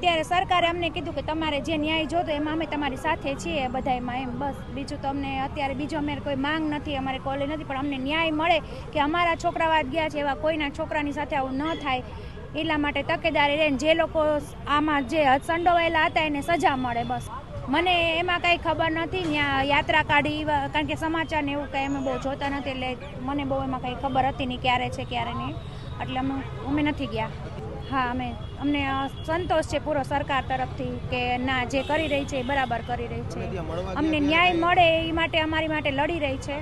સરકારે અમને કીધું કે તમારે જે ન્યાય જોતો એમાં અમે તમારી સાથે છીએ બધાયમાં એમ. બસ, બીજું તો અમને અત્યારે બીજો અમારે કોઈ માંગ નથી, અમારે કોલેજ નથી, પણ અમને ન્યાય મળે કે અમારા છોકરા વાત ગયા છે એવા કોઈના છોકરાની સાથે આવું ન થાય, એટલા માટે તકેદારી રહીને જે લોકો આમાં જે સંડોવાયેલા હતા એને સજા મળે બસ. મને એમાં કાંઈ ખબર નથી, ત્યાં યાત્રા કાઢી કારણ કે સમાચાર ને એવું કાંઈ અમે બહુ જોતા નથી, એટલે મને બહુ એમાં કાંઈ ખબર હતી નહીં ક્યારે છે, ક્યારે નહીં. એટલે અમે અમે નથી ગયા હા અમે અમને સંતોષ છે પૂરો સરકાર તરફથી કે ના જે કરી રહી છે એ બરાબર કરી રહી છે અમને ન્યાય મળે એ માટે અમારી માટે લડી રહી છે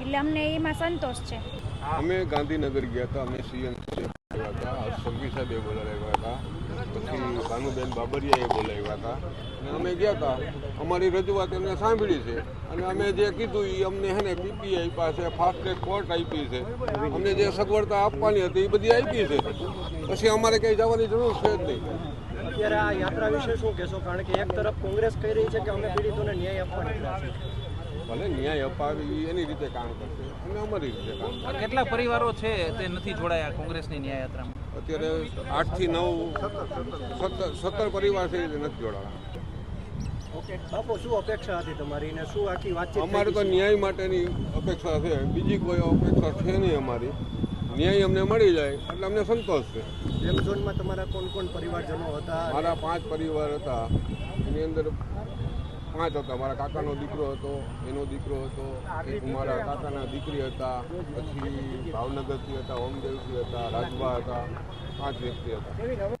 એટલે અમને એમાં સંતોષ છે અમે ગાંધીનગર ગયા હતા અમે સીએમ આવ્યા હતા સંઘવી સાહેબે બોલાવ્યા હતા પછી ભાનુબેન બાબરિયાએ બોલાવ્યા હતા. અને અમે ગયા હતા. અમારી રજૂઆત એમને સાંભળી છે. અને અમે જે કીધું એ અમને હે ને પીપીઆઈ પાસે ફાસ્ટ ટ્રેક કોર્ટ આપી છે. અમને જે સગવડતા આપવાની હતી એ બધી આપી છે. પછી અમારે ક્યાંય જવાની જરૂર છે જ નહીં. અત્યારે આ યાત્રા વિશે શું કહેશો? કારણ કે એક તરફ કોંગ્રેસ કહી રહી છે કે અમે પીડિતોને ન્યાય આપવા ભલે ન્યાય અપાવે એની રીતે કામ કરશે. અમે અમારી રીતે કામ કરશું. કેટલા પરિવારો છે તે નથી જોડાયા કોંગ્રેસની ન્યાય યાત્રામાં અત્યારે આઠથી નવ સત્તર સત્તર પરિવાર છે એ નથી જોડાયા. ઓકે બાપુ શું અપેક્ષા હતી તમારી ને શું આખી વાતચીત અમારે તો ન્યાય માટેની અપેક્ષા છે. બીજી કોઈ અપેક્ષા છે નહીં અમારી. ન્યાય અમને મળી જાય એટલે અમને સંતોષ છે. ઝોનમાં તમારા કોણ કોણ પરિવારજનો હતા? મારા પાંચ પરિવાર હતા. એની અંદર પાંચ હતા મારા કાકાનો દીકરો હતો, એનો દીકરો હતો એક મારા કાકાના દીકરી હતા, પછી ભાવનગરથી હતા, ઓમદેવથી હતા, રાજભા હતા, પાંચ વ્યક્તિ હતા.